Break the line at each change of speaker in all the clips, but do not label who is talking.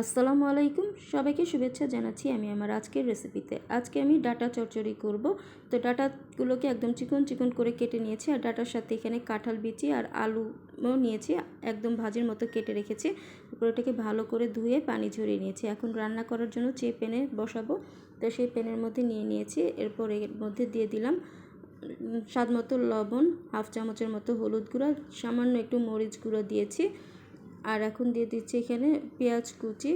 আসসালামু আলাইকুম। সবাইকে শুভেচ্ছা জানাচ্ছি আমি আমার আজকের রেসিপিতে। আজকে আমি ডাটা চচ্চড়ি করব। তো ডাটাগুলোকে একদম চিকন চিকন করে কেটে নিয়েছি আর ডাটার সাথে এখানে কাঁঠাল বিচি আর আলুও নিয়েছি। একদম ভাজির মতো কেটে রেখেছি। ওটাকে ভালো করে ধুয়ে পানি ঝরিয়ে নিয়েছি। এখন রান্না করার জন্য যে প্যানে বসাবো, তো সেই প্যানের মধ্যে নিয়ে নিয়েছি। এরপর এর মধ্যে দিয়ে দিলাম স্বাদ মতো লবণ, হাফ চামচের মতো হলুদ গুঁড়া, সামান্য একটু মরিচ গুঁড়ো দিয়েছি। আর এখন দিয়ে দিচ্ছি এখানে পেঁয়াজ কুচি,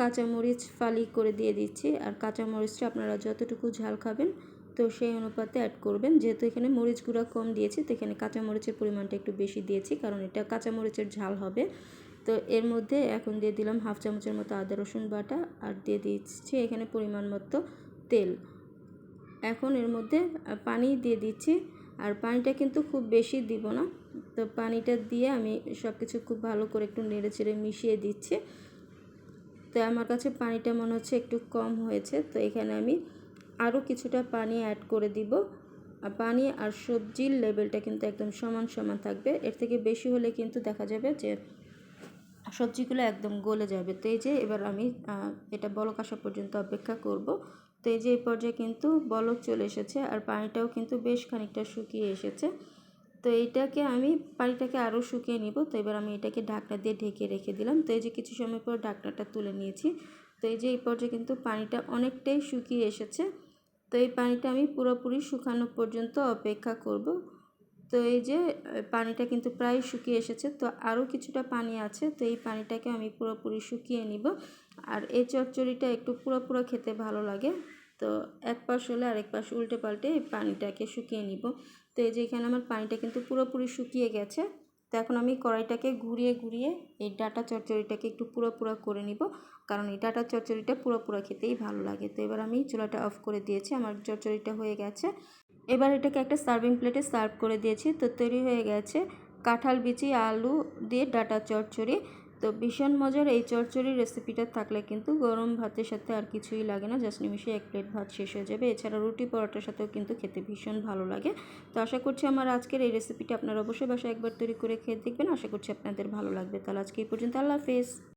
কাঁচামরিচ ফালি করে দিয়ে দিচ্ছি। আর কাঁচামরিচটা আপনারা যতটুকু ঝাল খাবেন তো সেই অনুপাতে অ্যাড করবেন। যেহেতু এখানে মরিচ গুঁড়া কম দিয়েছি, তো এখানে কাঁচামরিচের পরিমাণটা একটু বেশি দিয়েছি, কারণ এটা কাঁচামরিচের ঝাল হবে। তো এর মধ্যে এখন দিয়ে দিলাম হাফ চামচের মতো আদা, রসুন বাটা আর দিয়ে দিচ্ছি এখানে পরিমাণ মতো তেল। এখন এর মধ্যে পানি দিয়ে দিচ্ছি। আর পানিটা কিন্তু খুব বেশি দিব না তো পানিটা দিয়ে আমি সব কিছু খুব ভালো করে একটু নেড়ে চেড়ে মিশিয়ে দিচ্ছি। তো আমার কাছে পানিটা মনে হচ্ছে একটু কম হয়েছে, তো এখানে আমি আরও কিছুটা পানি অ্যাড করে দিব। আর পানি আর সবজির লেভেলটা কিন্তু একদম সমান সমান থাকবে। এর থেকে বেশি হলে কিন্তু দেখা যাবে যে সবজিগুলো একদম গলে যাবে। তো এই যে এবার আমি এটা বলক আসা পর্যন্ত অপেক্ষা করব। তো এই যে এই পর্যায়ে কিন্তু বলক চলে এসেছে আর পানিটাও কিন্তু বেশ খানিকটা শুকিয়ে এসেছে। তো এইটাকে আমি পানিটাকে আরও শুকিয়ে নিব। তো এবার আমি এটাকে ঢাকনা দিয়ে ঢেকে রেখে দিলাম। তো এই যে কিছু সময় পর ঢাকনাটা তুলে নিয়েছি। তো এই যে এই পর্যায়ে কিন্তু পানিটা অনেকটাই শুকিয়ে এসেছে। তো এই পানিটা আমি পুরোপুরি শুকানো পর্যন্ত অপেক্ষা করব। তো এই যে পানিটা কিন্তু প্রায় শুকিয়ে এসেছে। তো আরও কিছুটা পানি আছে। তো এই পানিটাকে আমি পুরোপুরি শুকিয়ে নিব। আর এই চচ্চড়িটা একটু পুরো পুরো খেতে ভালো লাগে। তো এক পাশ হলে আরেক পাশ উল্টে পাল্টে এই পানিটাকে শুকিয়ে নিব। তো এই যে এখানে আমার পানিটা কিন্তু পুরোপুরি শুকিয়ে গেছে। তো এখন আমি কড়াইটাকে ঘুরিয়ে ঘুরিয়ে এই ডাটা চচ্চড়িটাকে একটু পুরো পুরো করে নিব। কারণ এই ডাটা চচ্চড়িটা পুরো পুরো খেতেই ভালো লাগে। তো এবার আমি চুলাটা অফ করে দিয়েছি। আমার চচ্চড়িটা হয়ে গেছে। এবার এটাকে একটা সার্ভিং প্লেটে সার্ভ করে দিয়েছি। তো তৈরি হয়ে গেছে কাঁঠাল বিচি, আলু দিয়ে ডাটা চচ্চড়ি। তো ভীষণ মজার এই চরচরি রেসিপিটা থাকলে কিন্তু গরম ভাতের সাথে আর কিছুই লাগে না। জাস্ট নিমিশে এক প্লেট ভাত শেষ হয়ে যাবে। এছাড়া রুটি পরোটার সাথেও কিন্তু খেতে ভীষণ ভালো লাগে। তো আশা করছি আমার আজকের এই রেসিপিটা আপনারা অবশ্যই বাসায় একবার তৈরি করে খেয়ে দেখবেন। আশা করছি আপনাদের ভালো লাগবে। তাহলে আজকে এই পর্যন্ত। আল্লাহ হাফেজ।